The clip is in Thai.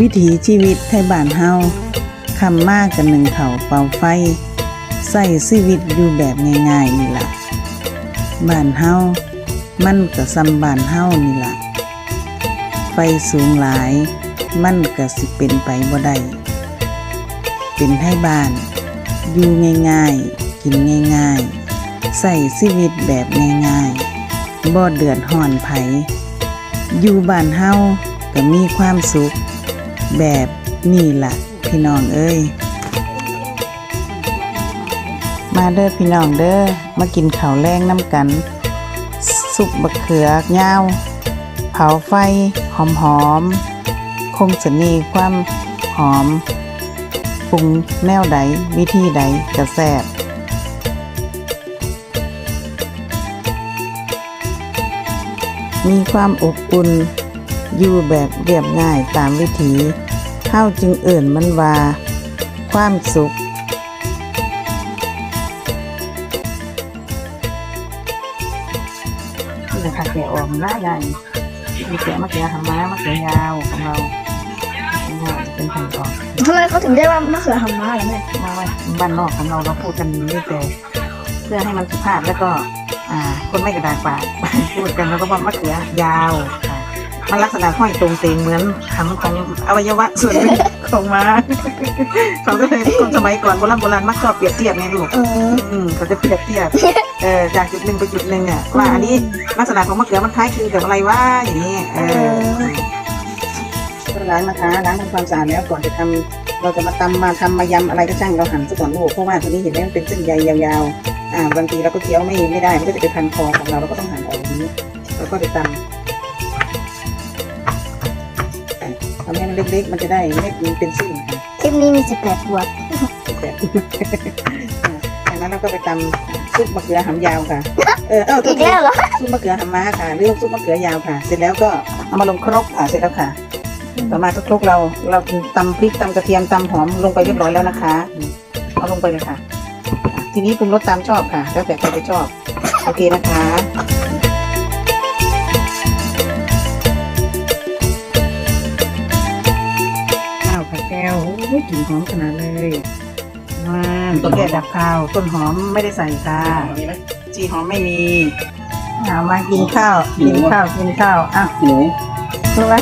วิถีชีวิตไทยบ้านเฮาคำมากกันหนึ่งเขาเป่าไฟใส่ชีวิตอยู่แบบง่ายๆนี่ล่ะบ้านเฮามันก็ซ้ำบ้านเฮานี่ล่ะไฟสูงหลาย มันก็สิเป็นไปบ่ได้เป็นไทยบ้าน อยู่ง่ายๆ กินง่ายๆ ใส่ชีวิตแบบง่ายๆบ่เดือดร้อนไผอยู่บ้านเฮาก็มีความสุข แบบนี่ล่ะ พี่น้องเอ้ย มาเด้อพี่น้องเด้อมากินข้าวแรงน้ำกัน สุกบะเขือยาวเผาไฟหอมหอมๆคงจะมีความหอมปรุงแนวใดวิธีใดกระแซบมีความอบอุ่น อยู่แบบเรียบง่ายตามวิถีเฮาจึงเอิ่นมันว่า ความสุข นี่แหละค่ะแกะออกหน้าใหญ่มีแกะมะเขือหางม้ามะเขือยาวของเราเนี่ยเป็นแผ่นออกทำไมเขาถึงได้ว่ามะเขือหำม้าล่ะแม่มาไว้บ้านนอกของเราเราพูดกันนี่แต่เพื่อให้มันสุภาพแล้วก็ อ่า คนไม่กระดากปากพูดกันแล้วก็ว่ามะเขือยาวค่ะ มันลักษณะห้อยตรงเตงเหมือนหางของอวัยวะส่วนหนึ่งของม้าเขาก็เลยคนสมัยก่อนโบราณโบราณมักชอบเปรียบเทียบไงลูกเอออืมเขาจะเปรียบเทียบเออจากจุดหนึ่งไปจุดหนึ่งอะว่าอันนี้ลักษณะของมะเขือมันคล้ายคลึงกับอะไรวะอย่างนี้เออก็ล้างนะคะล้างทำความสะอาดแล้วก่อนจะทำเราจะมาตำมาทำมายำอะไรก็ช่างเราหั่นซะก่อนลูกเพราะว่าตัวนี้เห็นไหมมันเป็นเส้นใยยาวๆอ่าบางทีเราก็เคี้ยวไม่ไม่ได้มันก็จะไปพันคอของเราเราก็ต้องหั่นออกอย่างนี้แล้วก็ไปตำ เล็กๆ มันจะได้ไม่เป็นเส้นค่ะคลิปนี้มีสิบแปดบวกแบบจากนั้นเราก็ไปตำซุปมะเขือหำยาวค่ะ เออเอออีกแล้วเหรอซุปมะเขือหำม้าค่ะเรียกซุปมะเขือยาวค่ะ เสร็จแล้วก็เอามาลงครกค่ะเสร็จแล้วค่ะ ต่อมาก็ครกเราเราตำพริกตำกระเทียมตำหอมลงไปเรียบร้อยแล้วนะคะ เอาลงไปเลยค่ะ ทีนี้ปรุงรสตามชอบค่ะ แล้วแต่ใครจะชอบ โอเคนะคะ ก้วโอ้ยกลิ่นหอมขนาดเลยว้าวตัวแก้ดับข้าว ต้นหอมไม่ได้ใส่ค่ะจีหอมไม่มีเอามากินข้าว กินข้าว กินข้าวอะหนูรู้ไหม